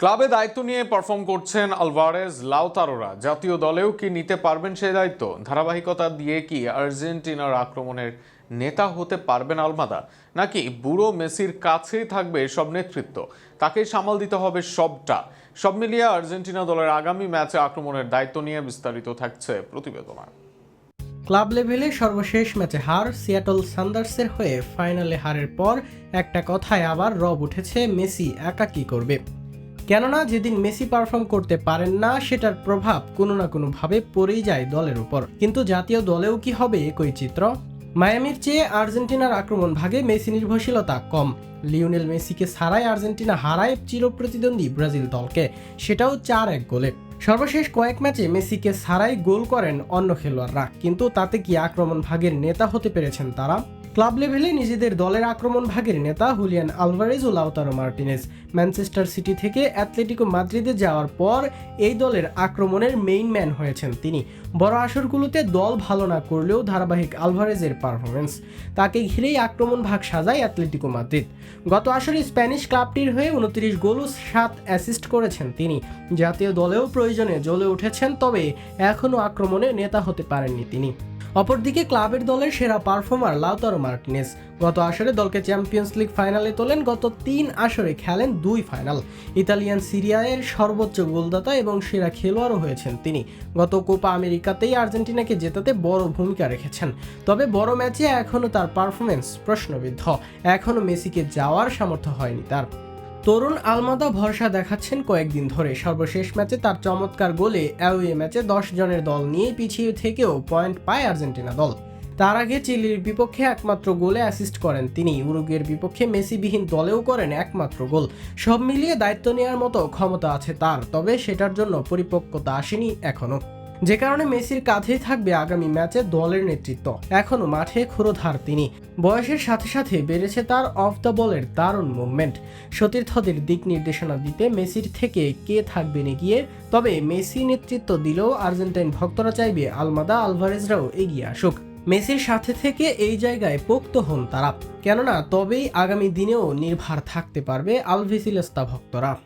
ক্লাবে দায়িত্ব নিয়ে পারফর্ম করছেন আলভারেজ লাউতারোরা। জাতীয় দলেও কি নিতে পারবেন সেই দায়িত্ব? ধারাবাহিকতা দিয়ে কি আর্জেন্টিনার আক্রমণের নেতা হতে পারবেন আলমাদা? নাকি বুড়ো মেসির কাছেই থাকবে সব নেতৃত্ব? তাকেই সামাল দিতে হবে সবটা। সব মিলিয়ে আর্জেন্টিনা দলের আগামী ম্যাচে আক্রমণের দায়িত্ব নিয়ে বিস্তারিত থাকছে প্রতিবেদনায়। ক্লাব লেভেলে সর্বশেষ ম্যাচে হার সিয়াটল সান্দার্সের হয়ে ফাইনালে হারের পর একটা কথায় আবার রব উঠেছে, মেসি একা কি করবে? কেননা যেদিন মেসি পারফর্ম করতে পারেন না, সেটার প্রভাব কোনো না কোনোভাবে পড়েই যায় দলের উপর। কিন্তু জাতীয় দলেও কি হবে একই চিত্র? মায়ামির চেয়ে আর্জেন্টিনার আক্রমণ ভাগে মেসি নির্ভরশীলতা কম। লিওনেল মেসিকে ছাড়াই আর্জেন্টিনা হারায় চিরপ্রতিদ্বন্দ্বী ব্রাজিল দলকে। সেটাও চার এক গোলে। সর্বশেষ কয়েক ম্যাচে মেসিকে ছাড়াই গোল করেন অন্য খেলোয়াড়রা। কিন্তু তাতে কি আক্রমণ ভাগের নেতা হতে পেরেছেন তারা? ক্লাব লেভেলে নিজেদের দলের আক্রমণ ভাগের নেতা হুলিয়ান আলভারেজ ও লাউতারো মার্টিনেস ম্যানচেস্টার সিটি থেকে অ্যাথলেটিকো মাদ্রিদে যাওয়ার পর এই দলের আক্রমণের মেইন ম্যান হয়েছেন তিনি। বড় আসরগুলোতে দল ভালো না করলেও ধারাবাহিক আলভারেজের পারফরমেন্স তাকে ঘিরেই আক্রমণ ভাগ সাজায় অ্যাথলেটিকো মাদ্রিদ। গত আসরে স্প্যানিশ ক্লাবটির হয়ে উনত্রিশ গোল ও সাত অ্যাসিস্ট করেছেন তিনি। জাতীয় দলেও প্রয়োজনে জ্বলে উঠেছেন, তবে এখনও আক্রমণে নেতা হতে পারেননি তিনি। অপরদিকে ক্লাবের দলের সেরা পারফর্মার লাউতারো মার্টিনেস গত আসরে দলকে চ্যাম্পিয়ন্স লিগ ফাইনালে তোলেন। গত তিন আসরে খেলেন দুই ফাইনাল। ইতালিয়ান সিরিয়ায়ের সর্বোচ্চ গোলদাতা এবং সেরা খেলোয়াড়ও হয়েছেন তিনি। গত কোপা আমেরিকাতেই আর্জেন্টিনাকে জেতাতে বড় ভূমিকা রেখেছেন। তবে বড় ম্যাচে এখনও তার পারফরমেন্স প্রশ্নবিদ্ধ। এখনও মেসিকে যাওয়ার সামর্থ্য হয়নি তার। তরুণ আলমাদা ভরসা দেখাচ্ছেন কয়েকদিন ধরে। সর্বশেষ ম্যাচে তার চমৎকার গোলে অ্যাওয়ে ম্যাচে দশ জনের দল নিয়ে পিছিয়ে থেকেও পয়েন্ট পায় আর্জেন্টিনা দল। তার আগে চিলির বিপক্ষে একমাত্র গোলে অ্যাসিস্ট করেন তিনি। উরুগুয়ের বিপক্ষে মেসিবিহীন দলেও করেন একমাত্র গোল। সব মিলিয়ে দায়িত্ব নেওয়ার মতো ক্ষমতা আছে তার, তবে সেটার জন্য পরিপক্কতা আসেনি এখনও। যে কারণে মেসির কাঁধেই থাকবে আগামী ম্যাচে দলের নেতৃত্ব। এখনও মাঠে ক্ষুরোধার তিনি। বয়সের সাথে সাথে বেড়েছে তার অফ দ্য বলের দারুণ মুভমেন্ট সতীর্থদের দিক নির্দেশনা দিতে মেসির থেকে কে থাকবেন এগিয়ে তবে মেসি নেতৃত্ব দিলেও আর্জেন্টাইন ভক্তরা চাইবে আলমাদা আলভারেজরাও এগিয়ে আসুক। মেসির সাথে থেকে এই জায়গায় পোক্ত হন তারা। কেননা, তবেই আগামী দিনেও নির্ভার থাকতে পারবে আলভিসিলেস্তা ভক্তরা।